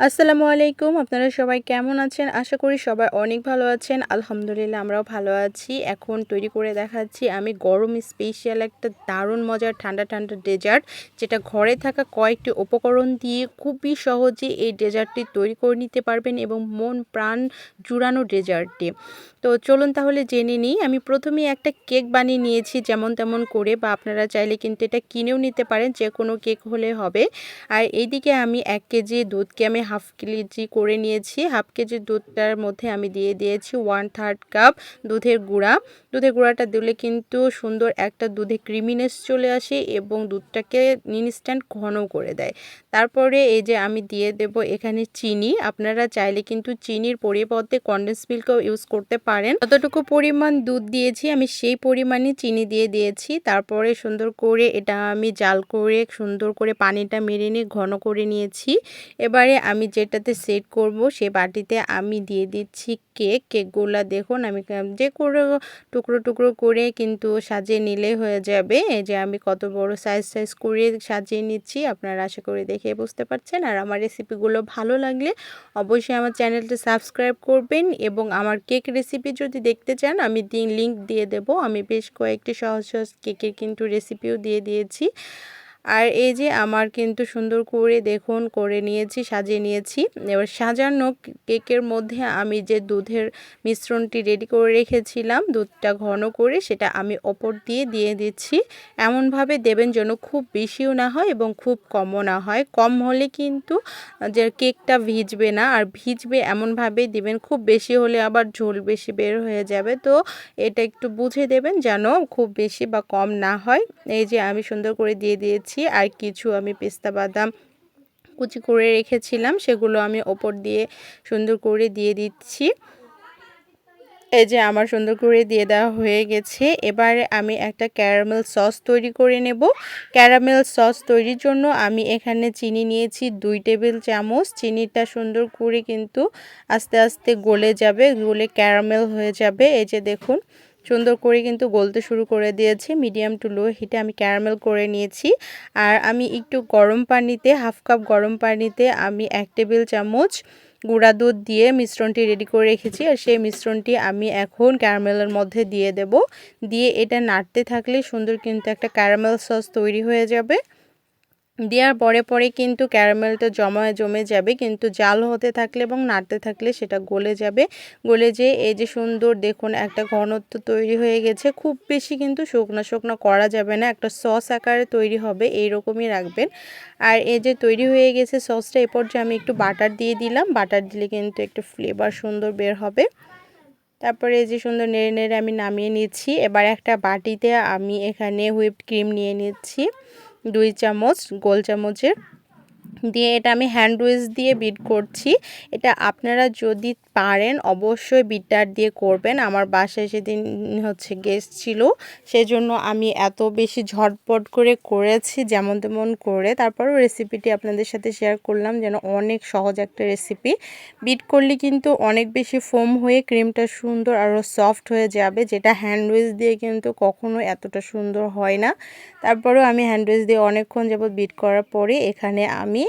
আসসালামু আলাইকুম, আপনারা সবাই কেমন আছেন? আশা করি সবাই অনেক ভালো আছেন। আলহামদুলিল্লাহ আমরাও ভালো আছি। এখন তৈরি করে দেখাচ্ছি আমি গরম স্পেশাল একটা দারুণ মজার ঠান্ডা ঠান্ডা ডেজার্ট যেটা ঘরে থাকা কয়েকটি উপকরণ দিয়ে খুবই সহজে এই ডেজার্টটি তৈরি করে নিতে পারবেন এবং মন, প্রাণ জুড়ানো ডেজার্টটি তো চলুন তাহলে জেনে নিই, আমি প্রথমে একটা কেক বানিয়ে নিয়েছি যেমন তেমন করে, বা আপনারা চাইলে কিন্তু এটা কিনেও নিতে পারেন যে কোনো কেক হলে হবে। আর এইদিকে আমি এক কেজি দুধকে আমি হাফ কেজি করে নিয়েছি। হাফ কেজি দুধটার মধ্যে আমি দিয়ে দিয়েছি ওয়ান থার্ড কাপ দুধের গুঁড়া। দুধের গুঁড়াটা দিলে কিন্তু সুন্দর একটা দুধে ক্রিমিনেস চলে আসে এবং দুধটাকে ইনস্ট্যান্ট ঘন করে দেয়। তারপরে এই যে আমি দিয়ে দেব এখানে চিনি। আপনারা চাইলে কিন্তু চিনির পরিবর্তে কন্ডেন্স মিল্কও ইউজ করতে পারেন। যতটুকু পরিমাণ দুধ দিয়েছি আমি সেই পরিমাণে চিনি দিয়ে দিয়েছি। তারপরে সুন্দর করে এটা আমি জাল করে সুন্দর করে পানিটা মেরে নিয়ে ঘন করে নিয়েছি। এবারে আমি যেটাতে সেট করব, সে বাটিতে আমি দিয়ে দিচ্ছি কেক কেকগুলো দেখুন, আমি যে করে টুকরো টুকরো করে কিন্তু সাজিয়ে নিলে হয়ে যাবে। যে আমি কত বড় সাইজ সাইজ করে সাজিয়ে নিচ্ছি, আপনারা আশা করে দেখে বুঝতে পারছেন। আর আমার রেসিপিগুলো ভালো লাগলে অবশ্যই আমার চ্যানেলটা সাবস্ক্রাইব করবেন এবং আমার কেক রেসিপি যদি দেখতে চান, আমি লিঙ্ক দিয়ে দেব। আমি বেশ কয়েকটি সহজ সহজ কেকের কিন্তু রেসিপিও দিয়ে দিয়েছি। আর এই যে আমার কিন্তু সুন্দর করে দেখুন, করে নিয়েছি, সাজিয়ে নিয়েছি। এবার সাজানো কেকের মধ্যে আমি যে দুধের মিশ্রণটি রেডি করে রেখেছিলাম, দুধটা ঘন করে সেটা আমি ওপর দিয়ে দিয়ে দিচ্ছি। এমনভাবে দেবেন যেন খুব বেশিও না হয় এবং খুব কমও না হয়। কম হলে কিন্তু যে কেকটা ভিজবে না, আর ভিজবে এমনভাবে দিবেন, খুব বেশি হলে আবার ঝোল বেশি বের হয়ে যাবে। তো এটা একটু বুঝে দেবেন যেন খুব বেশি বা কম না হয়। এই যে আমি সুন্দর করে দিয়ে দিয়েছি। দিচ্ছি আর কিছু আমি পেস্তা বাদাম কুচি করে রেখেছিলাম, সেগুলো আমি ওপর দিয়ে সুন্দর করে দিয়ে দিচ্ছি। এই যে আমার সুন্দর করে দিয়ে দেওয়া হয়ে গেছে। এবারে আমি একটা ক্যারামেল সস তৈরি করে নেব। ক্যারামেল সস তৈরির জন্য আমি এখানে চিনি নিয়েছি দুই টেবিল চামচ। চিনিটা সুন্দর করে কিন্তু আস্তে আস্তে গলে যাবে, গলে ক্যারামেল হয়ে যাবে। এই যে দেখুন সুন্দর করে কিন্তু গলতে শুরু করে দিয়েছি। মিডিয়াম টু লো হিটে আমি ক্যারামেল করে নিয়েছি। আর আমি একটু গরম পানিতে হাফ কাপ গরম পানিতে আমি এক টেবিল চামচ গুঁড়া দুধ দিয়ে মিশ্রণটি রেডি করে রেখেছি। আর সেই মিশ্রণটি আমি এখন ক্যারামেলের মধ্যে দিয়ে দেব। দিয়ে এটা নাড়তে থাকলে সুন্দর কিন্তু একটা ক্যারামেল সস তৈরি হয়ে যাবে। দেওয়ার পরে পরে কিন্তু ক্যারামেলটা জমা জমে যাবে, কিন্তু জাল হতে থাকলে এবং নাড়তে থাকলে সেটা গলে যাবে। গলে যেয়ে এই যে সুন্দর দেখুন একটা ঘনত্ব তৈরি হয়ে গেছে, খুব বেশি কিন্তু শুকনো শুকনো করা যাবে না, একটা সস আকারে তৈরি হবে এই রকমই রাখবেন। আর এই যে তৈরি হয়ে গেছে সসটা, এ পর্যায়ে আমি একটু বাটার দিয়ে দিলাম, বাটার দিলে কিন্তু একটু ফ্লেভার সুন্দর বের হবে। তারপরে এই যে সুন্দর নেড়ে নেড়ে আমি নামিয়ে নিচ্ছি, এবার একটা বাটিতে আমি এখানে হুইপড ক্রিম নিয়ে নিচ্ছি। দুই চামচ গোল চামচের দিয়ে এটা আমি হ্যান্ড উইচ দিয়ে বিট করছি। এটা আপনারা যদি পারেন, অবশ্যই বিটার দিয়ে করবেন। আমার বাসায় সেদিন হচ্ছে গেস্ট ছিল, সেজন্য আমি এত বেশি ঝটপট করে করেছি, যেমন তেমন করে। তারপরও রেসিপিটি আপনাদের সাথে শেয়ার করলাম, যেন অনেক সহজ একটা রেসিপি বিট করলে কিন্তু অনেক বেশি ফোম হয়ে ক্রিমটা সুন্দর আরও সফট হয়ে যাবে, যেটা হ্যান্ড হ্যান্ডউইচ দিয়ে কিন্তু কখনো এতটা সুন্দর হয় না। তারপরেও আমি হ্যান্ড হ্যান্ডউইচ দিয়ে অনেকক্ষণ যাবত বিট করার পরে এখানে আমি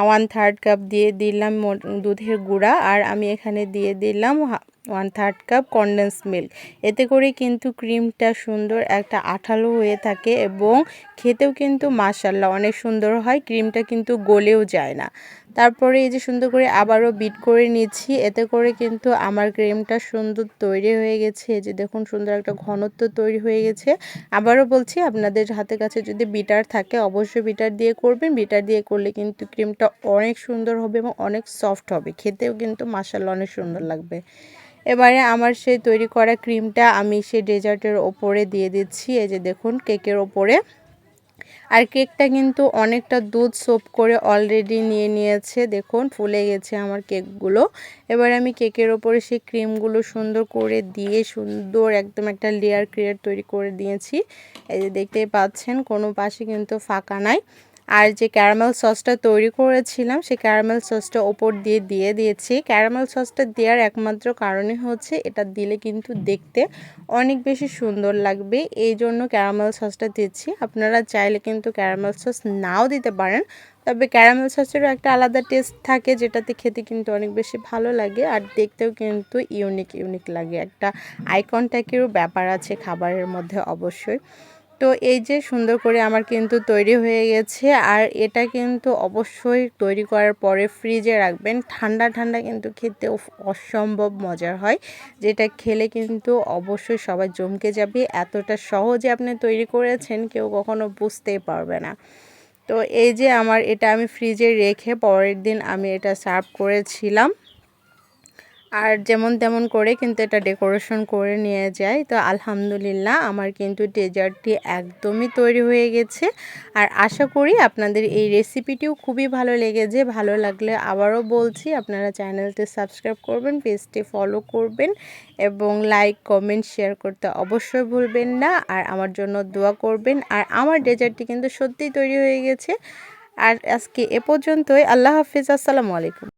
ওয়ান থার্ড কাপ দিয়ে দিলাম দুধের গুঁড়া আর আমি এখানে দিয়ে দিলাম one third cup condensed milk এতে করে কিন্তু ক্রিমটা সুন্দর একটা আঠালো হয়ে থাকে এবং খেতেও কিন্তু মাসাল্লাহ অনেক সুন্দর হয়, ক্রিমটা কিন্তু গলেও যায় না। তারপরে এই যে সুন্দর করে আবারও বিট করে নিচ্ছি, এতে করে কিন্তু আমার ক্রিমটা সুন্দর তৈরি হয়ে গেছে। যে দেখুন সুন্দর একটা ঘনত্ব তৈরি হয়ে গেছে। আবারও বলছি, আপনাদের হাতের কাছে যদি বিটার থাকে অবশ্যই বিটার দিয়ে করবেন। বিটার দিয়ে করলে কিন্তু ক্রিমটা অনেক সুন্দর হবে এবং অনেক সফট হবে। খেতেও কিন্তু মাসাল্লাহ অনেক সুন্দর লাগবে। এবারে আমার সেই তৈরি করা ক্রিমটা আমি সেই ডেজার্টের ওপরে দিয়ে দিচ্ছি। এই যে দেখুন, কেকের ওপরে। আর কেকটা কিন্তু অনেকটা দুধ সোপ করে অলরেডি নিয়ে নিয়েছে। দেখুন, ফুলে গেছে আমার কেকগুলো। এবার আমি কেকের ওপরে সেই ক্রিমগুলো সুন্দর করে দিয়ে সুন্দর একদম একটা লেয়ার ক্রিয়েট তৈরি করে দিয়েছি। এই যে দেখতেই পাচ্ছেন, কোনো পাশে কিন্তু ফাঁকা নাই। আর যে ক্যারামেল সসটা তৈরি করেছিলাম সেই ক্যারামেল সসটা ওপর দিয়ে দিয়ে দিয়েছি। ক্যারামেল সসটা দেওয়ার একমাত্র কারণে হচ্ছে, এটা দিলে কিন্তু দেখতে অনেক বেশি সুন্দর লাগবে। এই জন্য ক্যারামেল সসটা দিচ্ছি। আপনারা চাইলে কিন্তু ক্যারামেল সস নাও দিতে পারেন, তবে ক্যারামেল সসেরও একটা আলাদা টেস্ট থাকে, যেটাতে খেতে কিন্তু অনেক বেশি ভালো লাগে আর দেখতেও কিন্তু ইউনিক ইউনিক লাগে। একটা আইকনট্যাকেরও ব্যাপার আছে খাবারের মধ্যে অবশ্যই। তো এই যে সুন্দর করে আমার কিন্তু তৈরি হয়ে গেছে আর এটা কিন্তু অবশ্যই তৈরি করার পরে ফ্রিজে রাখবেন। ঠান্ডা ঠান্ডা কিন্তু খেতে অসম্ভব মজার হয়। যেটা খেলে কিন্তু অবশ্যই সবাই জমকে যাবে। এতটা সহজে আপনি তৈরি করেছেন কেউ কখনো বুঝতেই পারবে না। তো এই যে আমার এটা আমি ফ্রিজে রেখে পরের দিন আমি এটা সার্ভ করেছিলাম। আর যেমন তেমন করে কিন্তু এটা ডেকোরেশন করে নিয়ে যায়। তো আলহামদুলিল্লাহ আমার কিন্তু ডেজার্টটি একদমই তৈরি হয়ে গেছে। আর আশা করি আপনাদের এই রেসিপিটিও খুবই ভালো লেগেছে। ভালো লাগলে আবারও বলছি, আপনারা চ্যানেলটি সাবস্ক্রাইব করবেন, পেজটি ফলো করবেন এবং লাইক, কমেন্ট, শেয়ার করতে অবশ্যই ভুলবেন না। আর আমার জন্য দোয়া করবেন। আর আমার ডেজার্টটি কিন্তু সত্যিই তৈরি হয়ে গেছে। আর আজকে এ পর্যন্তই। আল্লাহ হাফিজ। আসসালামু আলাইকুম।